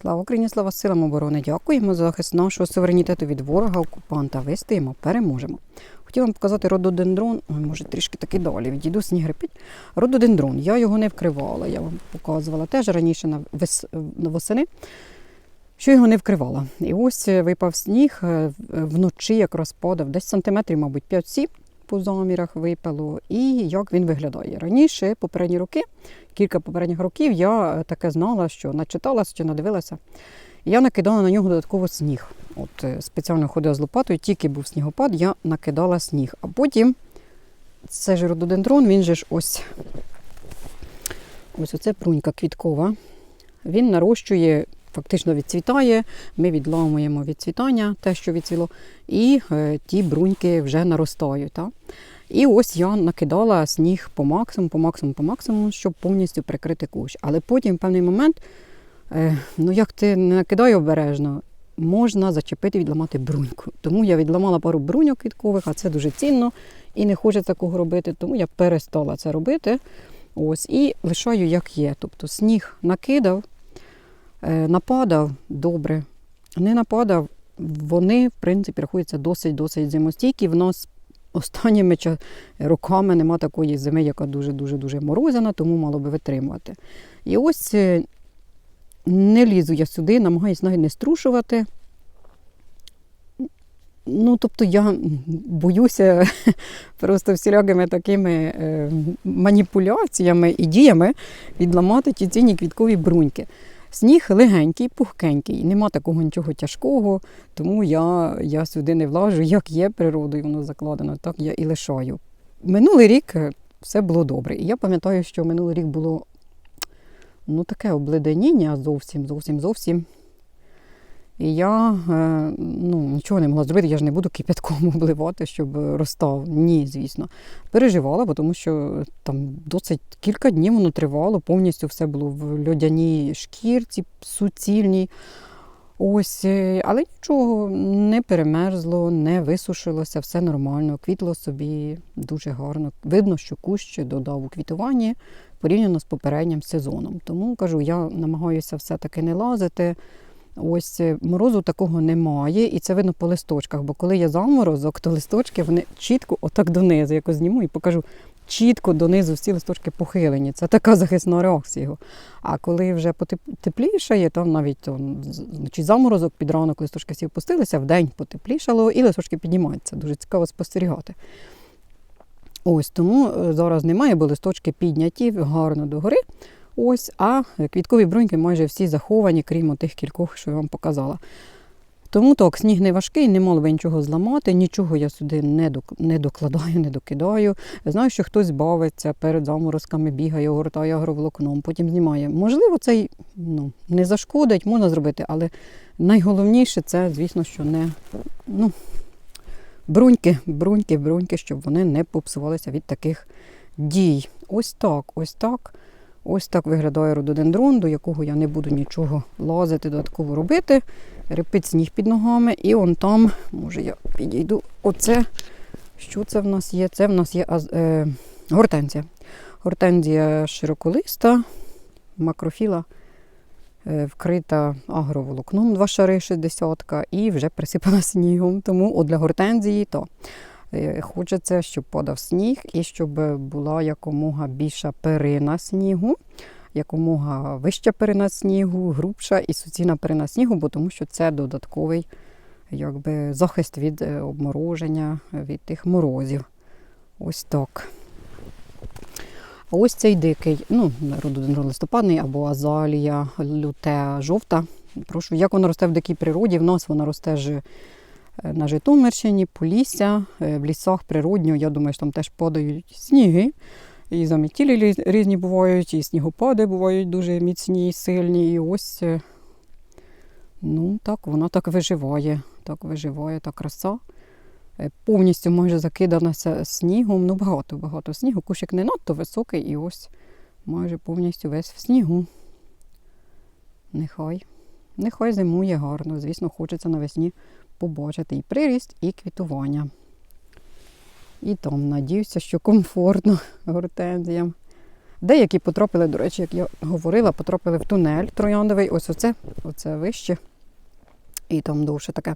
Слава Україні, слава силам оборони! Дякуємо за захист нашого суверенітету від ворога, окупанта. Вистоїмо, переможемо. Хотіла вам показати рододендрон, Ой, може трішки таки далі. Відійду сніг репить. Рододендрон. Я його не вкривала, я вам показувала теж раніше на восени, що його не вкривала. І ось е, випав сніг е, вночі, якраз падав, десь сантиметрів, мабуть, 5-7 по замірах випало. І як він виглядає. Раніше, попередні роки, кілька попередніх років, я е, таке знала, що начиталася чи надивилася. Я накидала на нього додатково сніг. От е, спеціально ходила з лопатою, тільки був снігопад, я накидала сніг. А потім це ж рододендрон, він же ж ось ось оце прунька квіткова. Він нарощує, фактично відцвітає. Ми відламуємо відцвітання, те, що відцвіло, і е, ті бруньки вже наростають. Так? І ось я накидала сніг по максимуму, по максимуму, по максимуму, щоб повністю прикрити кущ. Але потім в певний момент, е, ну як ти не накидай обережно, можна зачепити, відламати бруньку. Тому я відламала пару бруньок квіткових, а це дуже цінно і не хочеться такого робити, тому я перестала це робити. Ось, і лишаю, як є. Тобто сніг накидав, нападав добре, не нападав, вони, в принципі, рахуються досить-досить зимостійкі. В нас останніми роками нема такої зими, яка дуже-дуже дуже морозяна, тому мало би витримувати. І ось е, не лізу я сюди, намагаюся навіть не струшувати. Ну, тобто я боюся просто всілякими такими е, маніпуляціями і діями відламати ті цінні квіткові бруньки. Сніг легенький, пухкенький, нема такого нічого тяжкого, тому я, я сюди не влажу. Як є природою, воно закладено, так я і лишаю. Минулий рік е, все було добре. І я пам'ятаю, що минулий рік було ну, таке обледеніння зовсім, зовсім, зовсім. І я е, ну, нічого не могла зробити, я ж не буду кипятком обливати, щоб розстав. Ні, звісно. Переживала, бо тому що там досить кілька днів воно тривало, повністю все було в льодяній шкірці, суцільній. Ось, е, але нічого не перемерзло, не висушилося, все нормально, квітло собі дуже гарно. Видно, що кущ додав у квітуванні порівняно з попереднім сезоном. Тому кажу, я намагаюся все-таки не лазити. Ось е, морозу такого немає, і це видно по листочках, бо коли є заморозок, то листочки вони чітко отак донизу. Якось зніму і покажу. Чітко донизу всі листочки похилені. Це така захисна реакція. його. А коли вже потеплішає, там навіть там, чи заморозок під ранок листочки всі опустилися, вдень потеплішало і листочки піднімаються. Дуже цікаво спостерігати. Ось тому е, зараз немає, бо листочки підняті гарно догори. Ось, а квіткові бруньки майже всі заховані, крім тих кількох, що я вам показала. Тому так, сніг не важкий, не мало би нічого зламати, нічого я сюди не док- не докладаю, не докидаю. Знаю, що хтось бавиться перед заморозками, бігає, огортає агроволокном, потім знімає. Можливо, це й ну, не зашкодить, можна зробити, але найголовніше це, звісно, що не ну, бруньки, бруньки, бруньки, щоб вони не попсувалися від таких дій. Ось так, ось так. Ось так виглядає рододендрон, до якого я не буду нічого лазити, додатково робити. Репить сніг під ногами. І он там, може я підійду. Оце, що це в нас є? Це в нас є е, гортензія. Гортензія широколиста, макрофіла, е, вкрита агроволокном, два шари 60 і вже присипана снігом. Тому от для гортензії то. Е, Хочеться, щоб падав сніг і щоб була якомога більша перина снігу, якомога вища перина снігу, грубша і суцільна перина снігу, бо тому що це додатковий якби, захист від е, обмороження, від тих морозів. Ось так. А ось цей дикий, ну, рододендрон листопадний або азалія, люте, жовта. Прошу, як вона росте в дикій природі? В нас вона росте ж на Житомирщині, Полісся, е, в лісах природньо, я думаю, що там теж падають сніги. І замітілі різні бувають, і снігопади бувають дуже міцні і сильні. І ось, е, ну так, вона так виживає. Так виживає та краса. Е, Повністю майже закиданася снігом. Ну, багато-багато снігу. Кущик не надто високий, і ось майже повністю весь в снігу. Нехай. Нехай зимує гарно. Звісно, хочеться навесні побачити і приріст, і квітування. І там надіюся, що комфортно гортензіям. Деякі потрапили, до речі, як я говорила, потрапили в тунель трояндовий. Ось оце, оце вище. І там довше таке.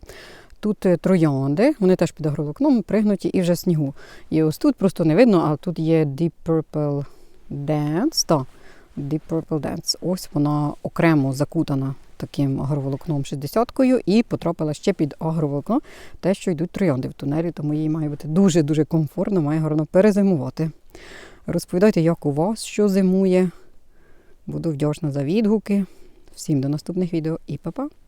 Тут е, троянди, вони теж під агроволокном пригнуті і вже снігу. І ось тут просто не видно, а тут є Deep Purple Dance. Та, Deep Purple Dance. Ось вона окремо закутана таким агроволокном 60-кою і потрапила ще під агроволокно, те, що йдуть троянди в тунелі, тому їй має бути дуже-дуже комфортно, має гарно перезимувати. Розповідайте, як у вас що зимує. Буду вдячна за відгуки. Всім до наступних відео і па-па!